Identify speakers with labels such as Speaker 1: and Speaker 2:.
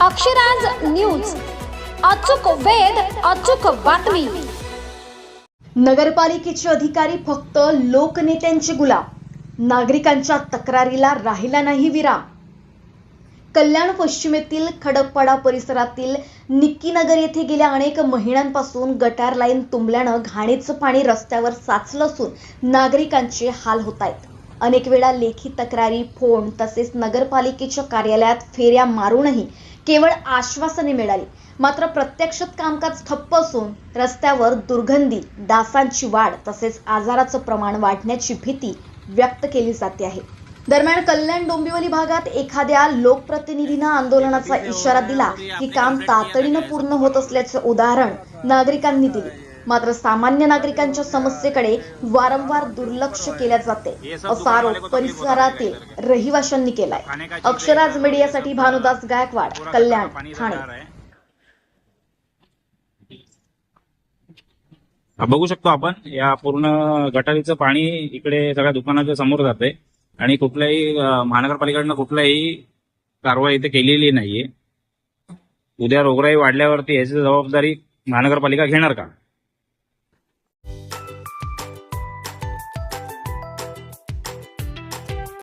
Speaker 1: Akshraj news. अचूक वेद अचूक बातमी.
Speaker 2: नगरपालिकेचे अधिकारी फक्त लोकनेत्यांचे गुलाम. नागरिकांच्या तक्रारीला राहिला नाही विराम. कल्याण पश्चिमेतील खडकपाडा परिसरातील निक्कीनगर येथे गेल्या अनेक महिन्यांपासून गटार लाईन तुंबल्यानं घाणीचं पाणी रस्त्यावर साचलं असून नागरिकांचे हाल होत आहेत अनेक वेळा लेखी तक्रारी फोन तसेच नगरपालिकेच्या कार्यालयात फेऱ्या मारूनही केवळ आश्वासने मिळाली. मात्र प्रत्यक्षात कामकाज ठप्प असून रस्त्यावर दुर्गंधी डासांची वाढ तसेच आजाराचं प्रमाण वाढण्याची भीती व्यक्त केली जाते आहे. दरम्यान कल्याण डोंबिवली भागात एखाद्या लोकप्रतिनिधीनं आंदोलनाचा इशारा दिला की काम तातडीनं पूर्ण होत असल्याचे उदाहरण नागरिकांनी दिले. मात्र सामान्य नागरिकांच्या समस्येकडे वारंवार दुर्लक्ष केल्या जाते. असा आरोप परिसरातील रहिवाशांनी केलाय. अक्षराज मीडियासाठी भानुदास गायकवाड कल्याण ठाणे.
Speaker 3: बघू शकतो आपण या पूर्ण गटारीचं पाणी इकडे सगळ्या दुकानाच्या समोर जाते आणि कुठल्याही महानगरपालिकेकडनं कुठल्याही कारवाई इथे केलेली नाहीये. उद्या रोगराई वाढल्यावरती याची जबाबदारी महानगरपालिका घेणार का?